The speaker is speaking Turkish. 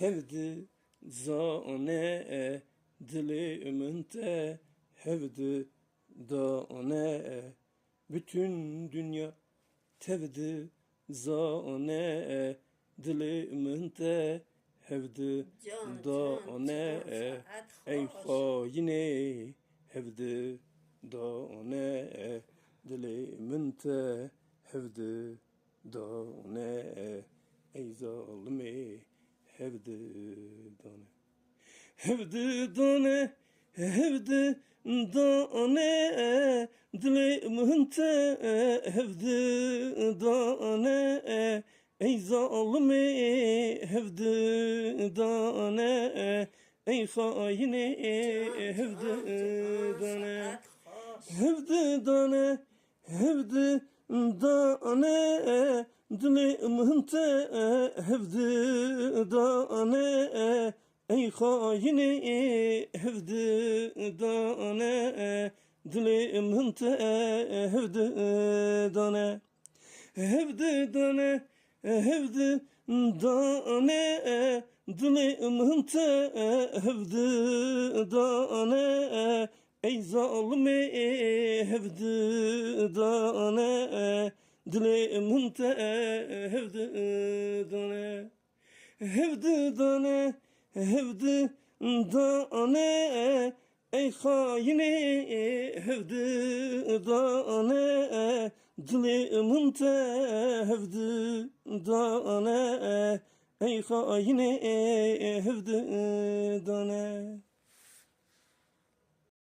Tevdi zane e, dili ümünte hevdi dane e, bütün dünya. Tevdi zane e, dili ümünte hevdi dane ey haine. Hevdi dane dili ümünte hevdi dane ey zalimi dane. Hevde dane Hevde dane. Dile mıhınte Hevde dane. Ey zalimi Hevde dane. Ey haini Hevde dane. Hevde dane Hevde dane dili mıhınte, hevdi dane, ey haini, hevdi dane, dili mıhınte, hevdi dane, hevdi dane, hevdi dane, dili mıhınte, hevdi dane, Ey zalimi hevdi dane Dili munte hevdi dane. Hevdi dane hevdi dane. Ey haini hevdi dane. Dili munte hevdi dane. Ey haini hevdi dane